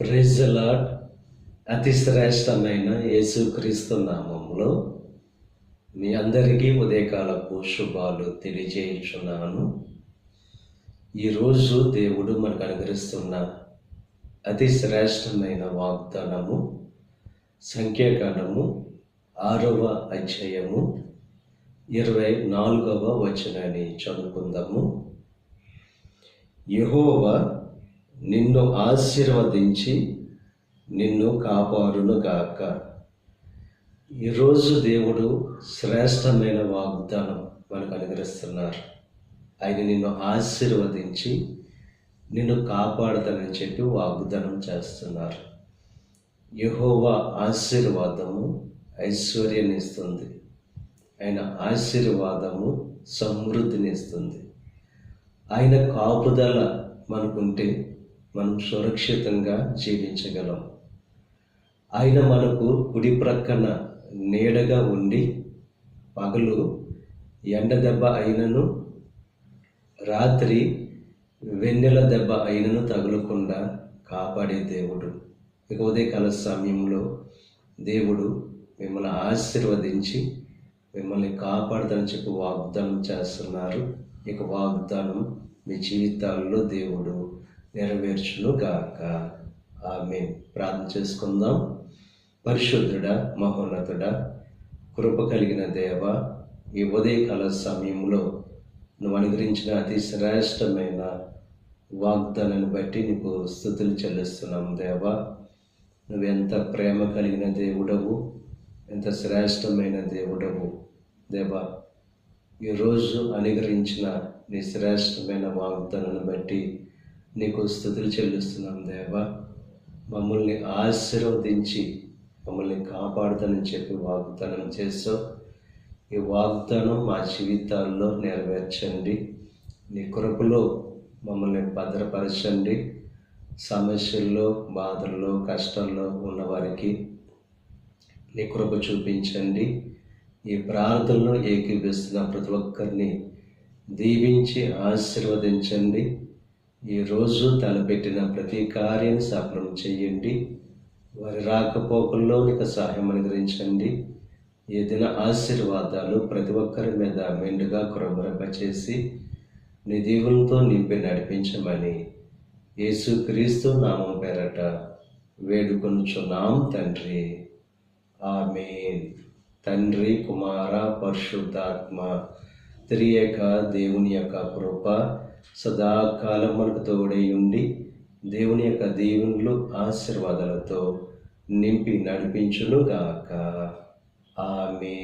ప్రెజలాడ్ అతి శ్రేష్టమైన యేసుక్రీస్తు నామంలో మీ అందరికీ ఉదయకాలపు శుభాలు తెలియజేయుచున్నాను. ఈరోజు దేవుడు మనకు అనుగ్రహిస్తున్న అతి శ్రేష్టమైన వాగ్దానము సంఖ్యాకాండము ఆరవ అధ్యాయము ఇరవై నాలుగవ వచనాన్ని చదువుకుందాము. యెహోవా నిన్ను ఆశీర్వదించి నిన్ను కాపాడును గాక. ఈరోజు దేవుడు శ్రేష్టమైన వాగ్దానం మనకు అనుగ్రహిస్తున్నారు. ఆయన నిన్ను ఆశీర్వదించి నిన్ను కాపాడుతానని చెప్పి వాగ్దానం చేస్తున్నారు. యహోవా ఆశీర్వాదము ఐశ్వర్యాన్ని ఇస్తుంది ఆయన ఆశీర్వాదము సమృద్ధిని ఇస్తుంది ఆయన కాపుదల మనకుంటే మనం సురక్షితంగా జీవించగలం. ఆయన మనకు కుడి ప్రక్కన నీడగా ఉండి పగలు ఎండ దెబ్బ అయినను రాత్రి వెన్నెల దెబ్బ అయినను తగలకుండా కాపాడే దేవుడు. ఇక ఉదయకాల సమయంలో దేవుడు మిమ్మల్ని ఆశీర్వదించి మిమ్మల్ని కాపాడదని చెప్పి వాగ్దానం చేస్తున్నారు. ఇక వాగ్దానం మీ జీవితాల్లో దేవుడు నెరవేర్చును గాక. ఆమె ప్రార్థన చేసుకుందాం. పరిశుద్ధుడ మహోన్నతుడ కృప కలిగిన దేవ ఈ ఉదయకాల సమయంలో నువ్వు అనుగ్రహించిన అతి శ్రేష్టమైన వాగ్దానాన్ని బట్టి నీకు స్థుతులు చెల్లిస్తున్నాం దేవా. నువ్వెంత ప్రేమ కలిగిన దేవుడవు ఎంత శ్రేష్టమైన దేవుడవు దేవా. ఈరోజు అనుగ్రహించిన నీ శ్రేష్టమైన వాగ్దానాన్ని బట్టి నీకు స్థుతులు చెల్లిస్తున్నాం దేవా. మమ్మల్ని ఆశీర్వదించి మమ్మల్ని కాపాడుతానని చెప్పి వాగ్దానం చేస్తావు ఈ వాగ్దానం మా జీవితాల్లో నెరవేర్చండి. నీ కృపలో మమ్మల్ని భద్రపరచండి. సమస్యల్లో బాధల్లో కష్టంలో ఉన్నవారికి నీ కృప చూపించండి. ఈ ప్రార్థనలో ఏకీపిస్తున్న ప్రతి ఒక్కరిని దీవించి ఆశీర్వదించండి. ఈరోజు తలపెట్టిన ప్రతి కార్యం సఫలం చేయండి. వారి రాకపోకల్లో నీకు సహాయం అనుగ్రహించండి. ఏదైనా ఆశీర్వాదాలు ప్రతి ఒక్కరి మీద మెండుగా కురమరప చేసి నీ దీవులతో నింపి నడిపించమని యేసు క్రీస్తు నామం పేరట వేడుకొనుచున్నాం తండ్రి. ఆమె తండ్రి కుమార పరిశుద్ధాత్మ త్రియక దేవుని యొక్క కృప సదాకాలం మనకు తోడై ఉండి దేవుని యొక్క దీవెనలు ఆశీర్వాదాలతో నింపి నడిపించునుగాక. ఆమె